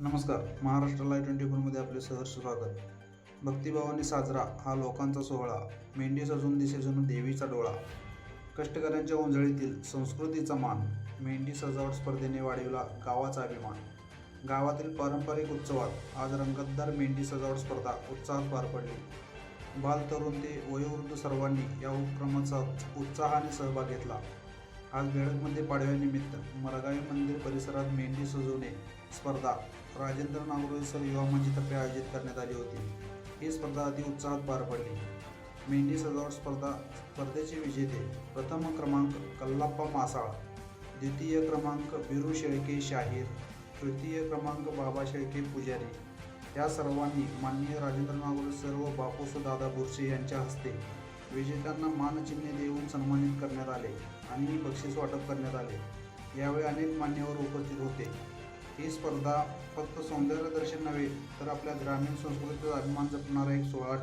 नमस्कार Maharashtra live twenty फोरमध्ये आपले सहर्ष स्वागत. भक्तिभावाने साजरा हा लोकांचा सोहळा मेंढी सजून दिसे जणू देवीचा डोळा. कष्टकऱ्यांच्या उंजळीतील संस्कृतीचा मान मेंढी सजावट स्पर्धेने वाढविला गावाचा अभिमान. गावातील पारंपरिक उत्सवात आज रंगतदार मेंढी सजावट स्पर्धा उत्साहात पार पडली. बाल तरुण ते वयोवृद्ध सर्वांनी या उपक्रमाचा उत्साहाने सहभाग घेतला. आज बेडकमध्ये पाडव्यानिमित्त मरगावी मंदिर परिसरात मेंढी सजवणे स्पर्धा. राजेंद्र नागरोळे सर युवा मंचतर्फे आयोजित करण्यात आली होती. ही स्पर्धा अति उत्साहात पार पडली. मेंढी सजावट स्पर्धा स्पर्धेचे विजेते प्रथम क्रमांक कल्लाप्पा मासाळ द्वितीय क्रमांक बिरू शेळके शाहीर तृतीय क्रमांक बाबा शेळके पुजारी. या सर्वांनी माननीय राजेंद्र नागोळे सर व बापूसो दादा बुरशे यांच्या हस्ते विजेत्यांना मानचिन्हे देऊन सन्मानित करण्यात आले आणि बक्षीस वाटप करण्यात आले. यावेळी अनेक मान्यवर उपस्थित होते. ही स्पर्धा फक्त सौंदर्यदर्शन नव्हे तर आपल्या ग्रामीण संस्कृतीचा अभिमान जपणारा एक सोहळा ठरला.